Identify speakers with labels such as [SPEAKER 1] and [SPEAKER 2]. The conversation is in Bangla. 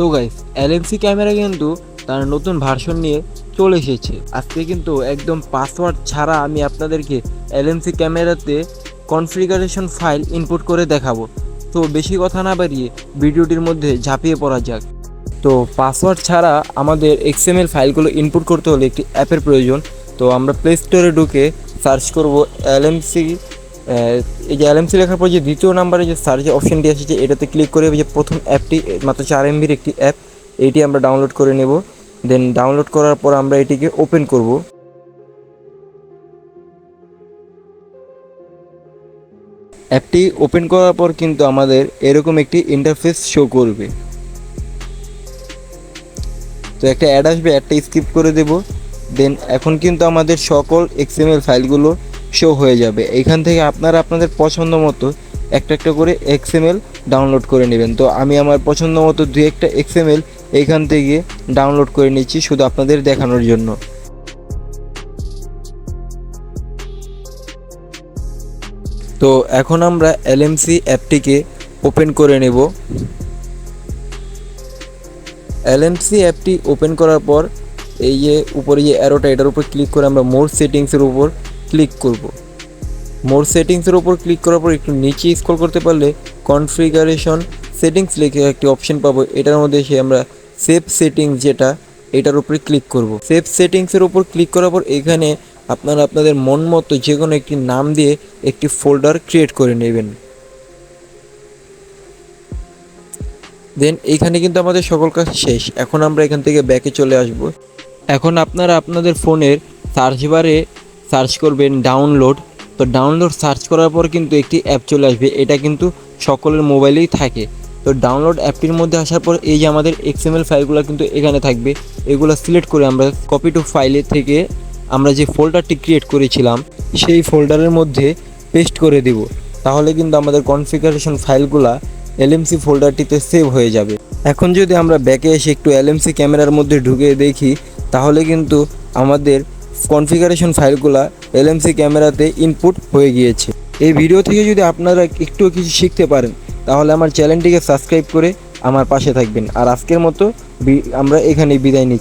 [SPEAKER 1] তো গাইস এলএমসি ক্যামেরা কিন্তু তার নতুন ভার্সন নিয়ে চলে এসেছে। আজকে কিন্তু একদম পাসওয়ার্ড ছাড়া আমি আপনাদেরকে এলএমসি ক্যামেরাতে কনফিগারেশন ফাইল ইনপুট করে দেখাবো। তো বেশি কথা না বাড়িয়ে ভিডিওটির মধ্যে ঝাঁপিয়ে পড়া যাক। তো পাসওয়ার্ড ছাড়া আমাদের এক্সএমএল ফাইলগুলো ইনপুট করতে হলে একটি অ্যাপের প্রয়োজন। তো আমরা প্লে স্টোরে ঢুকে সার্চ করব এলএমসি এই যে এলএমসি লেখার পর যে দ্বিতীয় নাম্বারে যে সার্চ অপশনটি এসেছে এটাতে ক্লিক করে যে প্রথম অ্যাপটি মাত্র চার এমবির একটি অ্যাপ এইটি আমরা ডাউনলোড করে নেব। দেন ডাউনলোড করার পর আমরা এটিকে ওপেন করব। অ্যাপটি ওপেন করার পর কিন্তু আমাদের এরকম একটি ইন্টারফেস শো করবে। তো একটা অ্যাড আসবে অ্যাডটা স্কিপ করে দেব। দেন এখন কিন্তু আমাদের সকল এক্সএমএল ফাইলগুলো শো হয়ে যাবে। এইখান থেকে আপনারা আপনাদের পছন্দ মতো একটা একটা করে এক্সএমএল ডাউনলোড করে নেবেন। তো আমি আমার পছন্দ মতো দুই একটা এক্সএমএল এইখান থেকে ডাউনলোড করে নিচ্ছি শুধু আপনাদের দেখানোর জন্য। তো এখন আমরা এলএমসি অ্যাপটিকে ওপেন করে নেব। এলএমসি অ্যাপটি ওপেন করার পর এই যে উপরে যে অ্যারোটা এটার উপর ক্লিক করে আমরা মোর সেটিংসের উপর ক্লিক করব। মোর সেটিংসের উপর ক্লিক করার পর একটু নিচে স্ক্রল করতে পারলে কনফিগারেশন সেটিংস লিখে একটি অপশন পাবো। এটার মধ্যে এসে আমরা সেভ সেটিংস যেটা, এটার উপরে ক্লিক করব। সেভ সেটিংসের উপর ক্লিক করার পর এখানে আপনারা আপনাদের মন মতো যে কোনো একটি নাম দিয়ে একটি ফোল্ডার ক্রিয়েট করে নেবেন। দেন এইখানে কিন্তু আমাদের সকল কাজ শেষ। এখন আমরা এখান থেকে ব্যাকে চলে আসব। এখন আপনারা আপনাদের ফোনের সার্চ বারে সার্চ করবেন ডাউনলোড। তো ডাউনলোড সার্চ করার পর কিন্তু একটি অ্যাপ চলে আসবে। এটা কিন্তু সকলের মোবাইলেই থাকে। তো ডাউনলোড অ্যাপটির মধ্যে আসার পর এই যে আমাদের এক্সএমএল ফাইলগুলো কিন্তু এখানে থাকবে। এগুলো সিলেক্ট করে আমরা কপি টু ফাইলে থেকে আমরা যে ফোল্ডারটি ক্রিয়েট করেছিলাম, সেই ফোল্ডারের মধ্যে পেস্ট করে দেব। তাহলে কিন্তু আমাদের কনফিগারেশন ফাইলগুলা এলএমসি ফোল্ডারটিতে সেভ হয়ে যাবে। এখন যদি আমরা ব্যাকে এসে একটু এলএমসি ক্যামেরার মধ্যে ঢুকে দেখি, তাহলে কিন্তু আমাদের কনফিগারেশন ফাইলগুলা এলএমসি ক্যামেরাতে ইনপুট হয়ে গিয়েছে। এই ভিডিও থেকে যদি আপনারা একটু কিছু শিখতে পারেন, তাহলে আমার চ্যানেলটিকে সাবস্ক্রাইব করে আমার পাশে থাকবেন। আর আজকের মতো আমরা এখানে বিদায় নিচ্ছি।